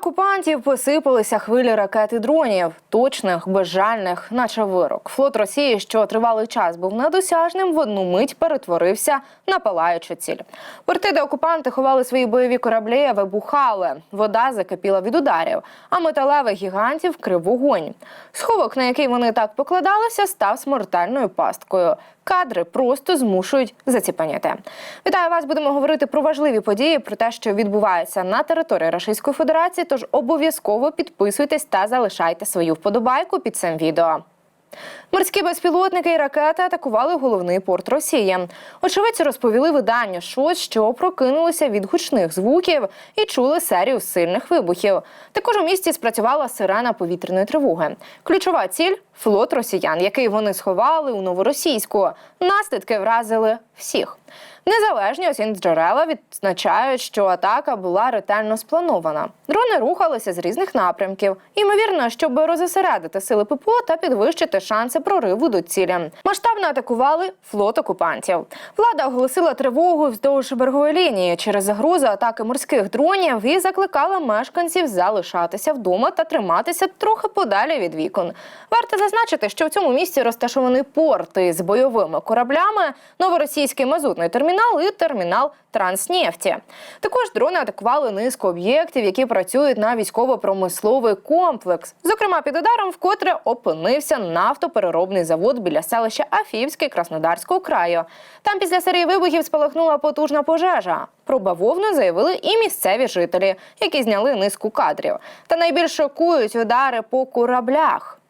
окупантів посипалися хвилі ракет і дронів, точних, безжальних, наче вирок. Флот Росії, що тривалий час був недосяжним, в одну мить перетворився на палаючу ціль. Порти, де окупанти ховали свої бойові кораблі, вибухали. Вода закипіла від ударів, а металевих гігантів крив вогонь. Сховок, на який вони так покладалися, став смертельною пасткою. Кадри просто змушують заціпаняти. Вітаю вас! Будемо говорити про важливі події, про те, що відбувається на території Російської Федерації. Тож обов'язково підписуйтесь та залишайте свою вподобайку під цим відео. Морські безпілотники і ракети атакували головний порт Росії. Очевидці розповіли виданню ШОС, що прокинулися від гучних звуків і чули серію сильних вибухів. Також у місті спрацювала сирена повітряної тривоги. Ключова ціль флот росіян, який вони сховали у новоросійську. Наслідки вразили всіх. Незалежні осінджерела відзначають, що атака була ретельно спланована. Дрони рухалися з різних напрямків. Ймовірно, щоб розосередити сили ППО та підвищити шанси прориву до цілі. Масштабно атакували флот окупантів. Влада оголосила тривогу вздовж берегової лінії через загрозу атаки морських дронів і закликала мешканців залишатися вдома та триматися трохи подалі від вікон. Варто зазначити, що в цьому місці розташований порт із бойовими кораблями, новоросійський мазутний термінал і термінал Транснефті. Також дрони атакували низку об'єктів, які працюють на військово-промисловий комплекс. Зокрема, під ударом вкотре опинився нафтопереробний завод біля селища Афівське Краснодарського краю. Там після серії вибухів спалахнула потужна пожежа. Про бавовну заявили і місцеві жителі, які зняли низку кадрів. Та найбільш шокують удари по кораблях.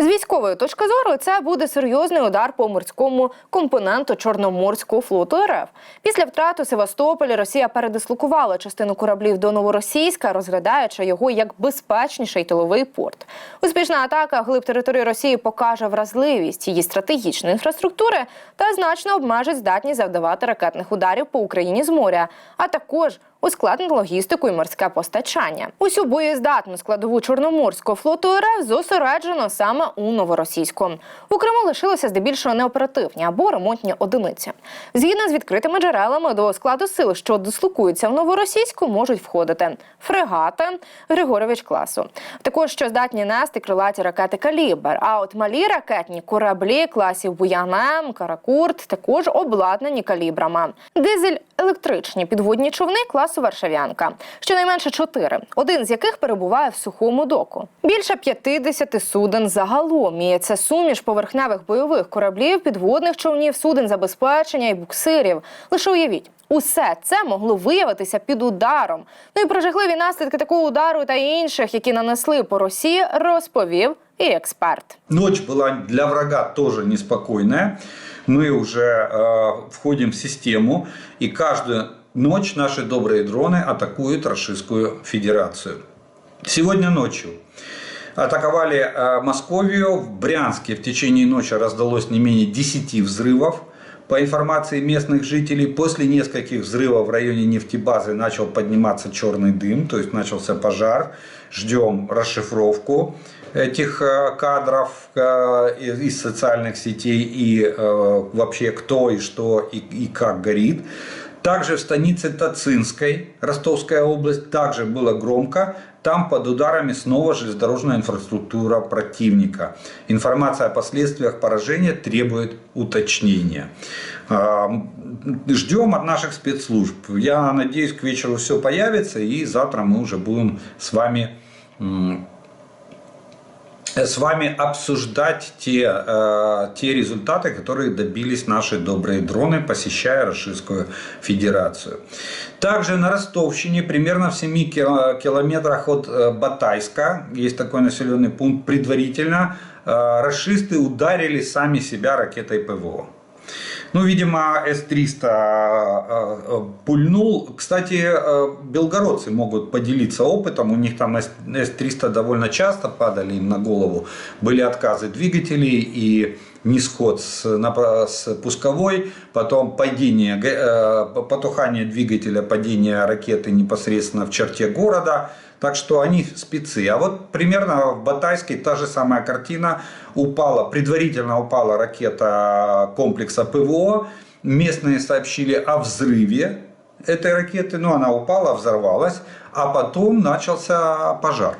З військової точки зору це буде серйозний удар по морському компоненту Чорноморського флоту РФ. Після втрати Севастополя Росія передислокувала частину кораблів до Новоросійська, розглядаючи його як безпечніший тиловий порт. Успішна атака глиб території Росії покаже вразливість її стратегічної інфраструктури та значно обмежить здатність завдавати ракетних ударів по Україні з моря, а також ускладнить логістику і морське постачання. Усю боєздатну складову Чорноморського флоту РФ зосереджено саме у Новоросійську. У Криму лишилися здебільшого неоперативні або ремонтні одиниці. Згідно з відкритими джерелами до складу сил, що дислокуються в Новоросійську, можуть входити фрегати Григорович класу. Також що здатні нести крилаті ракети Калібр. А от малі ракетні кораблі класів Буянем, Каракурт також обладнані калібрами. Дизель електричні підводні човни класу Варшавянка, щонайменше чотири, один з яких перебуває в сухому доку. Більше 50 суден загалом. І це суміш поверхневих бойових кораблів, підводних човнів, суден забезпечення і буксирів. Лише уявіть. Усе це могло виявитися під ударом. Ну і про жахливі наслідки такого удару та інших, які нанесли по Росії, розповів і експерт. Ночь была для врага тоже неспокойная. Мы уже э, входим в систему, и каждую ночь наши добрые дроны атакуют Российскую Федерацию. Сегодня ночью атаковали э, Московию. В Брянске в течение ночи раздалось не менее 10 взрывов. По информации местных жителей, после нескольких взрывов в районе нефтебазы начал подниматься черный дым, то есть начался пожар. Ждем расшифровку этих э, кадров э, из социальных сетей и э, вообще кто и что и, как горит. Также в станице Тацинской, Ростовская область, также было громко. Там под ударами снова железнодорожная инфраструктура противника. Информация о последствиях поражения требует уточнения. А, Ждем от наших спецслужб. Я надеюсь, к вечеру все появится, и завтра мы уже будем с вами с вами обсуждать те, э, те результаты, которые добились наши добрые дроны, посещая Российскую Федерацию. Также на Ростовщине, примерно в 7 кило- километрах от э, Батайска, есть такой населенный пункт, предварительно э, расисты ударили сами себя ракетой ПВО. Ну, видимо, С-300 э, э, пульнул. Кстати, э, белгородцы могут поделиться опытом. У них там С- С-300 довольно часто падали им на голову. Были отказы двигателей и нисход с, с пусковой, потом падение, потухание двигателя, падение ракеты непосредственно в черте города. Так что они спецы. А вот примерно в Батайске та же самая картина. Упала, предварительно упала ракета комплекса ПВО. Местные сообщили о взрыве этой ракеты. Ну, она упала, взорвалась. А потом начался пожар.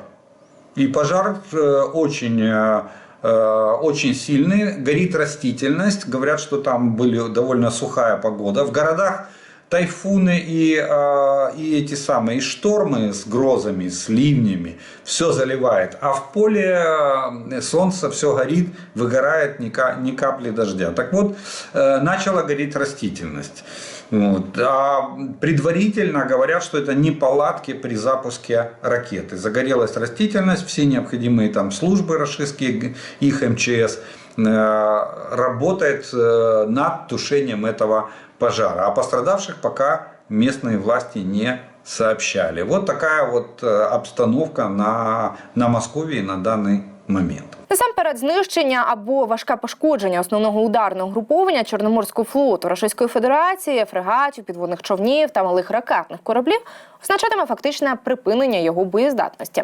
И пожар э, очень, э, э, очень сильный, горит растительность. Говорят, что там были довольно сухая погода. В городах тайфуны и, э, и эти самые и штормы с грозами, с ливнями, все заливает. А в поле э, солнце все горит, выгорает ни, ка- ни капли дождя. Так вот, э, начала гореть растительность. Вот. А предварительно говорят, что это неполадки при запуске ракеты. Загорелась растительность, все необходимые там службы российские, их МЧС, работает э, над тушением этого пожара. А пострадавших пока местные власти не сообщали. Вот такая вот э, обстановка на, на Московии на данный момент. Насамперед, знищення або важке пошкодження основного ударного груповання Чорноморського флоту Російської Федерації, фрегатів, підводних човнів та малих ракетних кораблів означатиме фактичне припинення його боєздатності.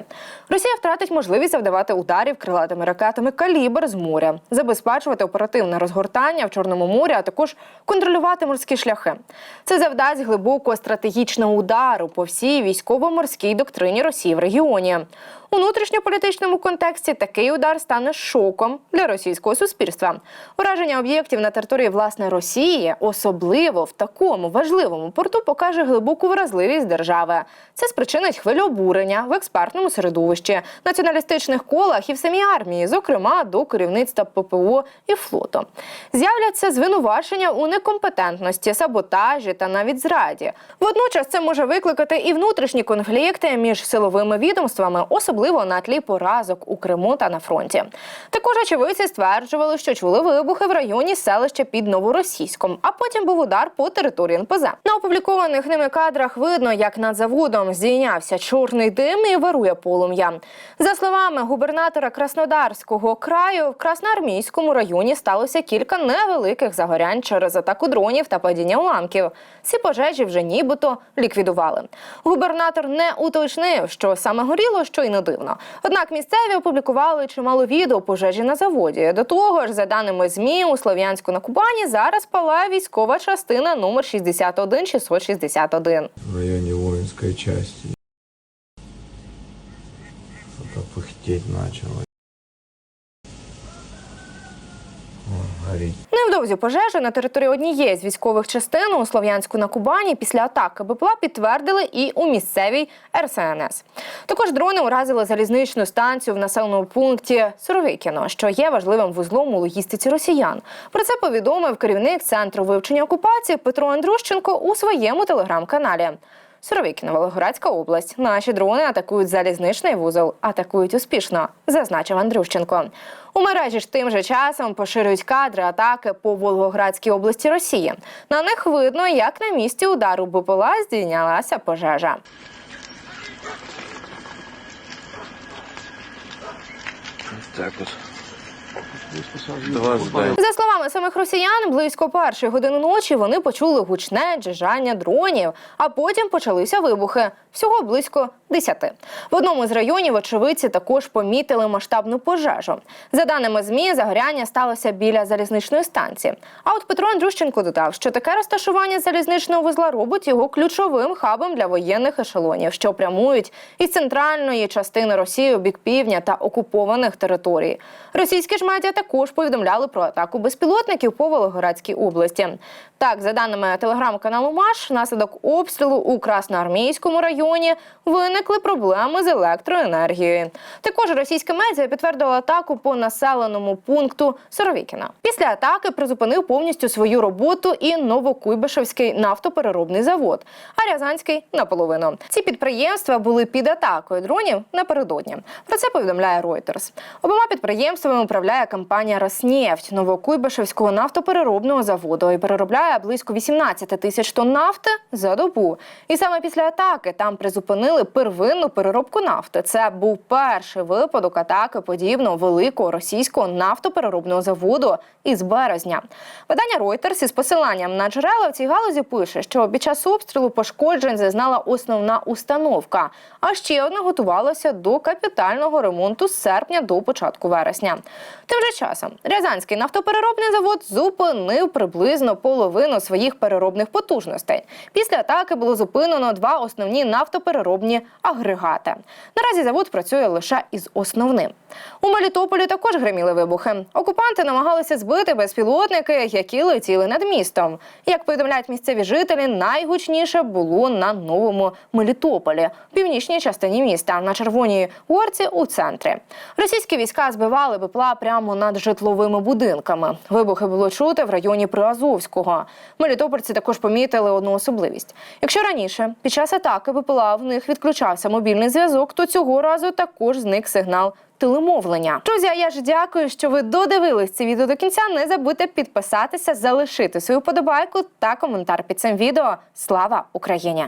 Росія втратить можливість завдавати ударів крилатими ракетами калібр з моря, забезпечувати оперативне розгортання в Чорному морі, а також контролювати морські шляхи. Це завдасть глибокого стратегічного удару по всій військово-морській доктрині Росії в регіоні. У внутрішньополітичному контексті такий удар стане шоком для російського суспільства. Ураження об'єктів на території власне Росії, особливо в такому важливому порту, покаже глибоку вразливість держави. Це спричинить хвилю обурення в експертному середовищі, націоналістичних колах і в самій армії, зокрема до керівництва ППО і флоту. З'являться звинувачення у некомпетентності, саботажі та навіть зраді. Водночас це може викликати і внутрішні конфлікти між силовими відомствами, особливо на тлі поразок у Криму та на фронті. Також очевидці стверджували, що чули вибухи в районі селища під Новоросійськом, а потім був удар по території НПЗ. На опублікованих ними кадрах видно, як над заводом здійнявся чорний дим і вирує полум'я. За словами губернатора Краснодарського краю, в Красноармійському районі сталося кілька невеликих загорянь через атаку дронів та падіння уламків. Ці пожежі вже нібито ліквідували. Губернатор не уточнив, що саме горіло, що й не дивно. Однак місцеві опублікували чимало відео пожежі на заводі. До того ж, за даними ЗМІ, у Слов'янську на Кубані зараз палає військова частина номер 61661. в районі воїнської. Что-то пыхтеть начало. О. Невдовзі пожежу на території однієї з військових частин у Слов'янську на Кубані після атаки БПЛА підтвердили і у місцевій РСНС. Також дрони уразили залізничну станцію в населеному пункті Суровикіно, що є важливим вузлом у логістиці росіян. Про це повідомив керівник центру вивчення окупації Петро Андрущенко у своєму телеграм-каналі. Суровикіно, Волгоградська область. Наші дрони атакують залізничний вузол. Атакують успішно, зазначив Андрющенко. У мережі ж тим же часом поширюють кадри атаки по Волгоградській області Росії. На них видно, як на місці удару БПЛА здійнялася пожежа. Так вот. За словами самих росіян, близько першої години ночі вони почули гучне джижання дронів, а потім почалися вибухи. Всього близько десяти. В одному з районів очевидці також помітили масштабну пожежу. За даними ЗМІ, загоряння сталося біля залізничної станції. А от Петро Андрющенко додав, що таке розташування залізничного вузла робить його ключовим хабом для воєнних ешелонів, що прямують із центральної частини Росії у бік півдня та окупованих територій. Російські ж медіа також повідомляли про атаку безпілотників по Волгоградській області. Так, за даними телеграм-каналу Маш, внаслідок обстрілу у Красноармійському районі виникли проблеми з електроенергією. Також російське медіа підтвердило атаку по населеному пункту Соровікіна. Після атаки призупинив повністю свою роботу і Новокуйбишевський нафтопереробний завод, а Рязанський наполовину. Ці підприємства були під атакою дронів напередодні. Про це повідомляє Reuters. Обома підприємствами управляє компанія «Роснефть» Новокуйбишевського нафтопереробного заводу і переробляє близько 18 тисяч тонн нафти за добу. І саме після атаки там призупинили первинну переробку нафти. Це був перший випадок атаки подібного великого російського нафтопереробного заводу із березня. Видання Reuters із посиланням на джерела в цій галузі пише, що під час обстрілу пошкоджень зазнала основна установка, а ще одна готувалася до капітального ремонту з серпня до початку вересня. Тим же часом Рязанський нафтопереробний завод зупинив приблизно половину своїх переробних потужностей. Після атаки було зупинено два основні нафтопереробні агрегати. Наразі завод працює лише із основним. У Мелітополі також гриміли вибухи. Окупанти намагалися збити безпілотники, які летіли над містом. Як повідомляють місцеві жителі, найгучніше було на новому Мелітополі, в північній частині міста, на червоній горці у центрі. Російські війська збивали БПЛА прямо над житловими будинками. Вибухи було чути в районі Приазовського. Мелітопольці також помітили одну особливість. Якщо раніше під час атаки БПЛА в них відключався мобільний зв'язок, то цього разу також зник сигнал телемовлення. Друзі, я ж дякую, що ви додивились це відео до кінця. Не забудьте підписатися, залишити свою подобайку та коментар під цим відео. Слава Україні!